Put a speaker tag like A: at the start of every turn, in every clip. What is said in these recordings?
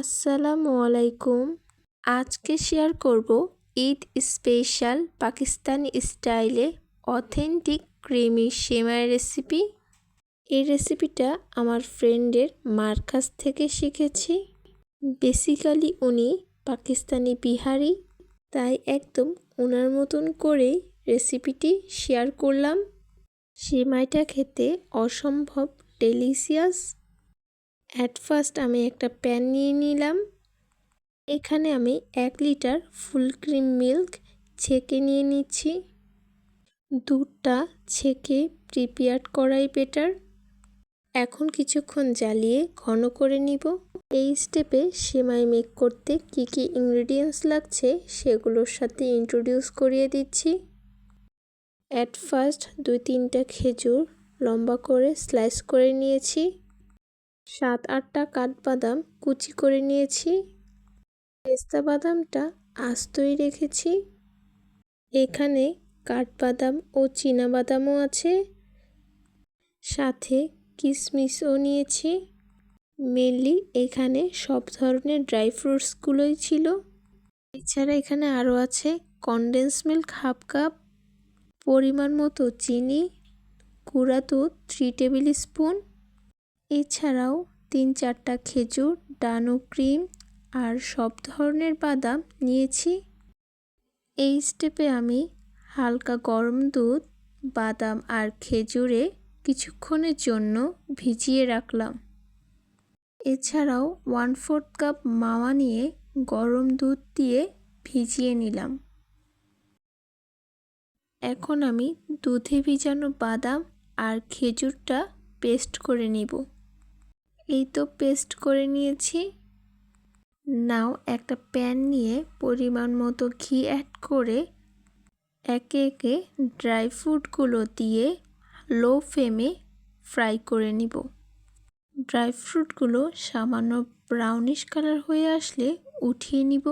A: আসসালামু আলাইকুম। আজকে শেয়ার করব ঈদ স্পেশাল পাকিস্তানি স্টাইলে অথেন্টিক ক্রিমি সেমাই রেসিপি। এই রেসিপিটা আমার ফ্রেন্ডের মার কাছ থেকে শিখেছি। বেসিক্যালি উনি পাকিস্তানি বিহারি, তাই একদম ওনার মতন করেই রেসিপিটি শেয়ার করলাম। সেমাইটা খেতে অসম্ভব ডেলিসিয়াস অ্যাট ফার্স্ট আমি একটা প্যান নিয়ে নিলাম। এখানে আমি এক লিটার ফুল ক্রিম মিল্ক ছেঁকে নিয়ে নিচ্ছি। দুধটা ছেঁকে প্রিপেয়ার করাই বেটার এখন কিছুক্ষণ জ্বালিয়ে ঘন করে নিব। এই স্টেপে সেমাই মেক করতে কি কি ইনগ্রিডিয়েন্টস লাগছে সেগুলোর সাথে ইন্ট্রোডিউস করিয়ে দিচ্ছি। অ্যাট ফার্স্ট দুই তিনটা খেজুর লম্বা করে স্লাইস করে নিয়েছি। সাত আটটা কাঠবাদাম কুচি করে নিয়েছি। পেস্তা বাদামটা আস্তই রেখেছি। এখানে কাঠবাদাম ও বাদামও আছে। সাথে কিশমিশও নিয়েছি। মেনলি এখানে সব ধরনের ড্রাই ফ্রুটসগুলোই ছিল। এছাড়া এখানে আরও আছে কনডেন্স মিল্ক হাফ কাপ পরিমাণ মতো চিনি, গুঁড়া দুধ থ্রি টেবিল স্পুন এছাড়াও তিন চারটা খেজুর, ডানো ক্রিম আর সব ধরনের বাদাম নিয়েছি। এই স্টেপে আমি হালকা গরম দুধ, বাদাম আর খেজুরে কিছুক্ষণের জন্য ভিজিয়ে রাখলাম। এছাড়াও ওয়ান ফোর্থ কাপ মাওয়া নিয়ে গরম দুধ দিয়ে ভিজিয়ে নিলাম। এখন আমি দুধে ভিজানো বাদাম আর খেজুরটা পেস্ট করে নিব। এই তো পেস্ট করে নিয়েছি। নাও একটা প্যান নিয়ে পরিমাণ মতো ঘি অ্যাড করে একে একে ড্রাই ফ্রুটগুলো দিয়ে লো ফ্লেমে ফ্রাই করে নিব। ড্রাই ফ্রুটগুলো সামান্য ব্রাউনিশ কালার হয়ে আসলে উঠিয়ে নিব।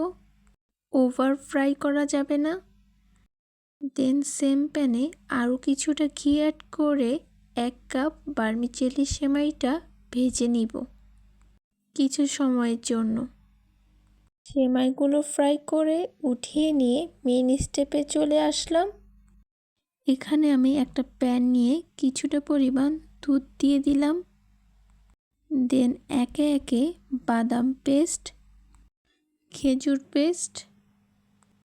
A: ওভার ফ্রাই করা যাবে না। দেন সেম প্যানে আরও কিছুটা ঘি অ্যাড করে এক কাপ বার্মিচেলি সেমাইটা ভেজে নিব কিছু সময়ের জন্য। সেমাইগুলো ফ্রাই করে উঠিয়ে নিয়ে মেন স্টেপে চলে আসলাম। এখানে আমি একটা প্যান নিয়ে কিছুটা পরিমাণ দুধ দিয়ে দিলাম। দেন একে একে বাদাম পেস্ট, খেজুর পেস্ট,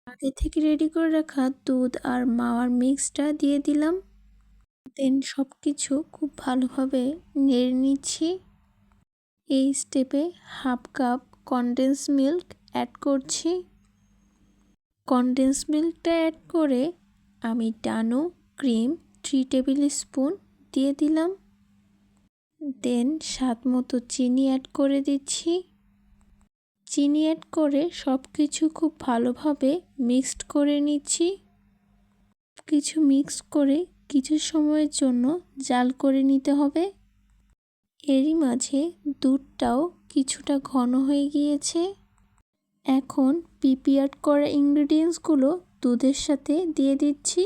A: আগে থেকে রেডি করে রাখা দুধ আর মাওয়ার মিক্সটা দিয়ে দিলাম। দেন সব কিছু খুব ভালোভাবে নেড়ে নিচ্ছি। এই স্টেপে half cup condense milk add করছি। কনডেন্স মিল্কটা অ্যাড করে আমি Dano cream three tablespoon দিয়ে দিলাম। দেন স্বাদ মতো চিনি অ্যাড করে দিচ্ছি। চিনি অ্যাড করে সব কিছু খুব ভালোভাবে মিক্সড করে নিচ্ছি। কিছু মিক্স করে কিছু সময়ের জন্য জাল করে নিতে হবে। এরই মাঝে দুধটাও কিছুটা ঘন হয়ে গিয়েছে। এখন প্রিপেয়ার করা ইনগ্রিডিয়েন্টসগুলো দুধের সাথে দিয়ে দিচ্ছি।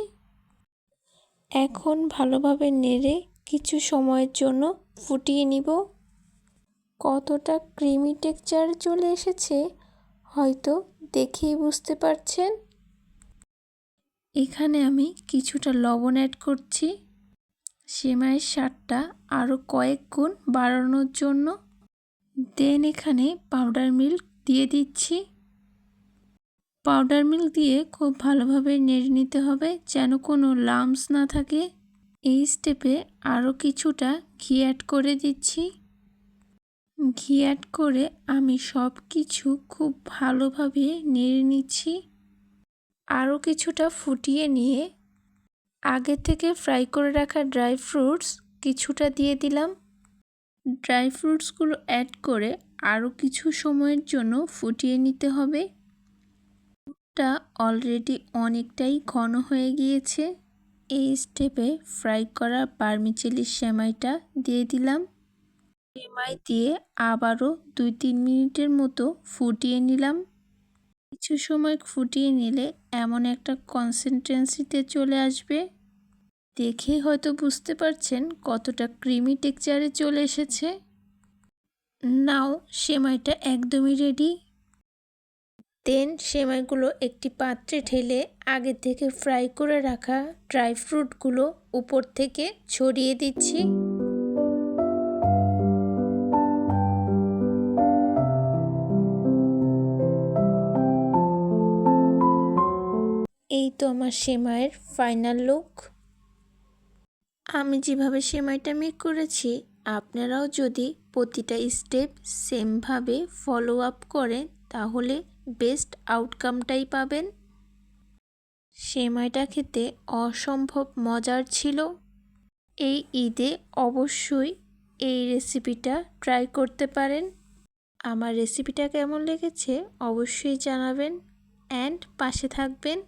A: এখন ভালোভাবে নেড়ে কিছু সময়ের জন্য ফুটিয়ে নিব। কতটা ক্রিমি টেক্সচার চলে এসেছে, হয়তো দেখেই বুঝতে পারছেন। এখানে আমি কিছুটা লবণ অ্যাড করছি। সেমাইয়ের স্বাদটা আরও কয়েক গুণ বাড়ানোর জন্য। দেন এখানে পাউডার মিল্ক দিয়ে দিচ্ছি। পাউডার মিল্ক দিয়ে খুব ভালোভাবে নেড়ে নিতে হবে যেন কোনো লামস না থাকে। এই স্টেপে আরও কিছুটা ঘি অ্যাড করে দিচ্ছি। ঘি অ্যাড করে আমি সব কিছু খুব ভালোভাবে নেড়ে নিচ্ছি। আরও কিছুটা ফুটিয়ে নিয়ে আগে থেকে ফ্রাই করে রাখা ড্রাই ফ্রুটস কিছুটা দিয়ে দিলাম। ড্রাই ফ্রুটসগুলো অ্যাড করে আরও কিছু সময়ের জন্য ফুটিয়ে নিতে হবে। দুধটা অলরেডি অনেকটাই ঘন হয়ে গিয়েছে। এই স্টেপে ফ্রাই করা বার্মিচেলির সেমাইটা দিয়ে দিলাম। সেমাই দিয়ে আবারও দুই তিন মিনিটের মতো ফুটিয়ে নিলাম। কিছু সময় ফুটিয়ে নিলে এমন একটা কনসেন্ট্রেন্সিতে চলে আসবে? দেখে হয়তো বুঝতে পারছেন কতটা ক্রিমি টেক্সচারে চলে এসেছে। নাও সেমাইটা একদমই রেডি দেন সেমাইগুলো একটি পাত্রে ঢেলে আগে থেকে ফ্রাই করে রাখা ড্রাই ফ্রুটগুলো উপর থেকে ছড়িয়ে দিচ্ছি। এই তো আমার সেমাইয়ের ফাইনাল লুক আমি যেভাবে সেমাইটা মেক করেছি, আপনারাও যদি প্রতিটা স্টেপ সেমভাবে ফলো আপ করেন, তাহলে বেস্ট আউটকামটাই পাবেন। সেমাইটা খেতে অসম্ভব মজার ছিল। এই ঈদে অবশ্যই এই রেসিপিটা ট্রাই করতে পারেন। আমার রেসিপিটা কেমন লেগেছে অবশ্যই জানাবেন। অ্যান্ড পাশে থাকবেন।